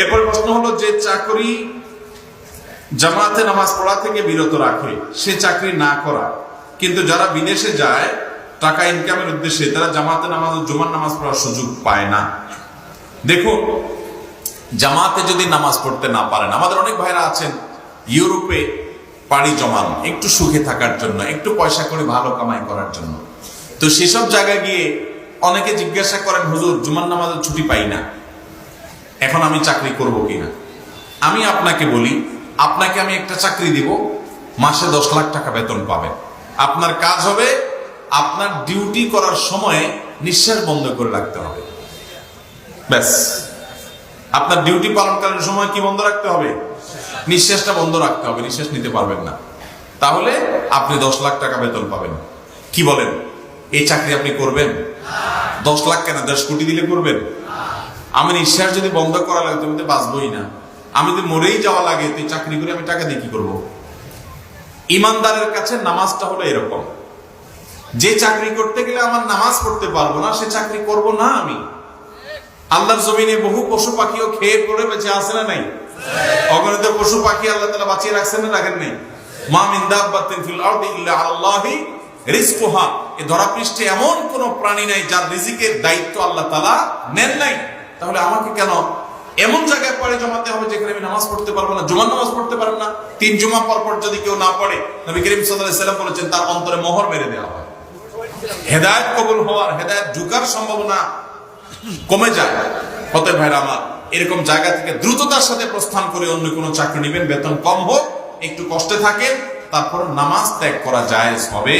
এরপর প্রশ্ন হলো যে চাকরি জামাতে নামাজ পড়া থেকে বিরত রাখে, সে চাকরি না করা। কিন্তু যারা বিদেশে যায়, টাকা ইনকামের উদ্দেশ্যে তারা জামাতে নামাজ ও জুমার নামাজ পড়ার সুযোগ পায় না। দেখুন জামাতে যদি নামাজ পড়তে না পারেন, আমাদের অনেক ভাইরা আছেন, ইউরোপে পাড়ি জমান, একটু সুখে থাকার জন্য, একটু পয়সা করে ভালো কামাই করার জন্য। তো সেসব জায়গায় গিয়ে অনেকে জিজ্ঞাসা করেন, হুজুর, জুমার নামাজের ছুটি পাই না। এখন আমি চাকরি করব কিনা? আমি আপনাকে বলি, আপনাকে আমি একটা চাকরি দিব, মাসে দশ লাখ টাকা বেতন পাবেন। আপনার কাজ হবে, আপনার ডিউটি করার সময়ে নিঃশ্বাস বন্ধ করে রাখতে হবে। ব্যাস। আপনার ডিউটি পালনকালীন সময় কি বন্ধ রাখতে হবে? নিঃশ্বাসটা বন্ধ রাখতে হবে, নিঃশ্বাস নিতে পারবেন না। তাহলে আপনি দশ লাখ টাকা বেতন পাবেন। কি বলেন? এই চাকরি আপনি করবেন? দশ লাখ কেন? দশ কোটি দিলে করবেন? আমি নিঃশ্বাস যদি বন্ধ করা লাগে, তুমি তো বাঁচবই না। আমি তো মরেই যাওয়া লাগে, তুই চাকরি করে আমি টাকা দিয়ে কি করব? ইমানদারের কাছে নামাজটা হলো এরকম। যে চাকরি করতে গেলে আমার নামাজ পড়তে পারব না, সে চাকরি করব না আমি। আল্লাহর জমিনে বহু পশু পাখিও খেয়ে পড়ে বেঁচে আছে না নাই? অগণিত পশু পাখি আল্লাহ তালা বাঁচিয়ে রাখছেন না রাখেন নাই? মা মিন দাব্বাতিন ফিল আরদি ইল্লা আলাল্লাহি রিজকুহা। এ ধরাপৃষ্ঠে এমন কোন প্রাণী নাই যার রিজিকের দায়িত্ব আল্লাহ তালা নেন নাই। তাহলে আমাকে কেন এমন জায়গায় পড়ে জমাতে হবে যেখানে আমি নামাজ পড়তে পারব না, জুমার নামাজ পড়তে পারব না? তিন জুমা পর পর যদি কেউ না পড়ে, নবী করিম সাল্লাম বলেছেন, তার অন্তরে মোহর মেরে দেওয়া হয়। হেদায়েত কবুল হওয়ার, হেদায়েত ঢুকার সম্ভাবনা কমে যায়। হতে ভাইরা আমার এরকম জায়গা থেকে দ্রুততার সাথে প্রস্থান করে অন্য কোনো চাকরি নেবেন, বেতন কম হোক, একটু কষ্টে থাকেন, তারপর নামাজ ত্যাগ করা যায় হবে